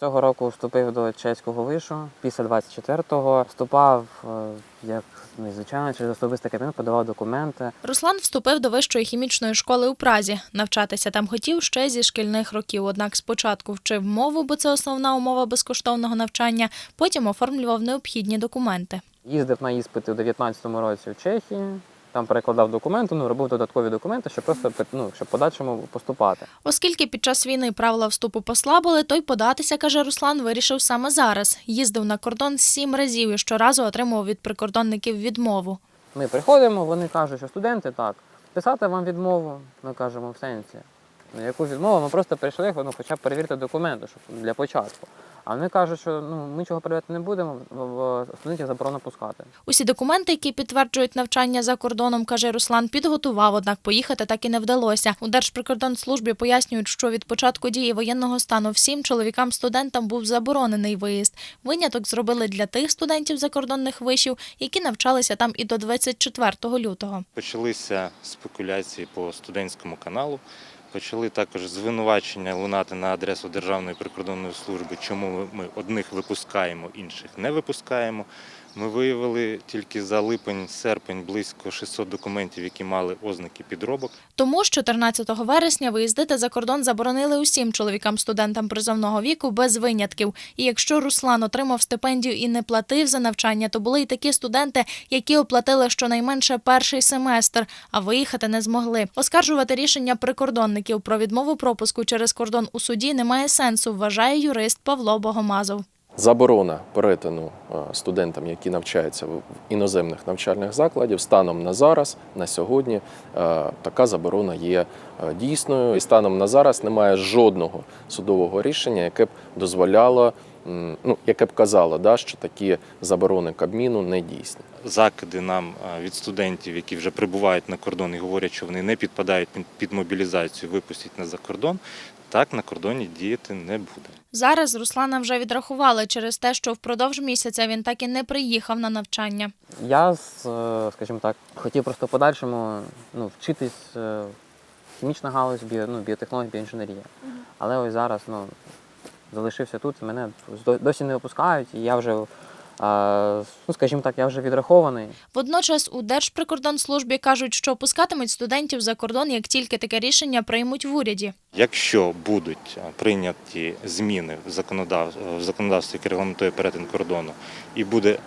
Цього року вступив до чеського вишу. Після 24-го вступав е, як ну, звичайно через особистий кабінет, подавав документи. Руслан вступив до вищої хімічної школи у Празі. Навчатися там хотів ще зі шкільних років. Однак спочатку вчив мову, бо це основна умова безкоштовного навчання. Потім оформлював необхідні документи. Їздив на іспити у 19-му році в Чехії. Там перекладав документи, ну робив додаткові документи, щоб просто ну, щоб подальшому поступати. Оскільки під час війни правила вступу послабили, то й податися, каже Руслан, вирішив саме зараз. Їздив на кордон сім разів і щоразу отримував від прикордонників відмову. Ми приходимо, вони кажуть, що студенти так, писати вам відмову. Ми кажемо в сенсі. Ну, яку відмову? Ми просто прийшли, ну, хоча б перевірити документи, щоб для початку. А вони кажуть, що ну, ми чого перевіряти не будемо, студентів заборонено пускати. Усі документи, які підтверджують навчання за кордоном, каже Руслан, підготував, однак поїхати так і не вдалося. У Держприкордонслужбі пояснюють, що від початку дії воєнного стану всім чоловікам-студентам був заборонений виїзд. Виняток зробили для тих студентів закордонних вишів, які навчалися там і до 24 лютого. Почалися спекуляції по студентському каналу. Почали також звинувачення лунати на адресу Державної прикордонної служби, чому ми- одних випускаємо, інших не випускаємо. Ми виявили тільки за липень-серпень близько 600 документів, які мали ознаки підробок. Тому з 14 вересня виїздити за кордон заборонили усім чоловікам-студентам призовного віку без винятків. І якщо Руслан отримав стипендію і не платив за навчання, то були й такі студенти, які оплатили щонайменше перший семестр, а виїхати не змогли. Оскаржувати рішення прикордонників про відмову пропуску через кордон у суді немає сенсу, вважає юрист Павло Богомазов. Заборона перетину е, студентам, які навчаються в іноземних навчальних закладів, станом на зараз, на сьогодні, е, така заборона є е, дійсною. І станом на зараз немає жодного судового рішення, яке б дозволяло, ну яке б казало, да, що такі заборони Кабміну не дійсні. Закиди нам від студентів, які вже прибувають на кордон і говорять, що вони не підпадають під- мобілізацію, випустять нас за кордон. Так на кордоні діяти не буде. Зараз Руслана вже відрахували через те, що впродовж місяця він так і не приїхав на навчання. Я, е, скажімо так, хотів просто в подальшому ну, вчитись е, хімічна галузь, біо, ну, біотехнологія, біоінженерія. Але ось зараз ну, залишився тут, мене до- досі не випускають, і я вже, ну, скажімо так, я вже відрахований. Водночас у Держприкордонслужбі кажуть, що пускатимуть студентів за кордон, як тільки таке рішення приймуть в уряді. Якщо будуть прийняті зміни в законодавстві, в законодавстві, яке регламентує перетин кордону, і буде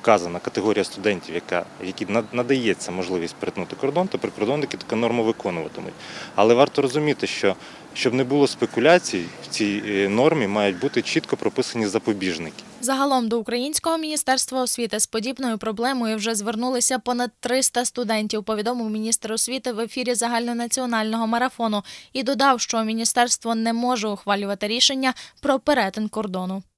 вказана категорія студентів, яка які на- надається можливість перетнути кордон, то прикордонники таку норму виконуватимуть. Але варто розуміти, що щоб не було спекуляцій, в цій е, нормі мають бути чітко прописані запобіжники. Загалом до Українського міністерства освіти з подібною проблемою вже звернулися понад 300 студентів. Повідомив міністр освіти в ефірі загальнонаціонального марафону і додав, що міністерство не може ухвалювати рішення про перетин кордону.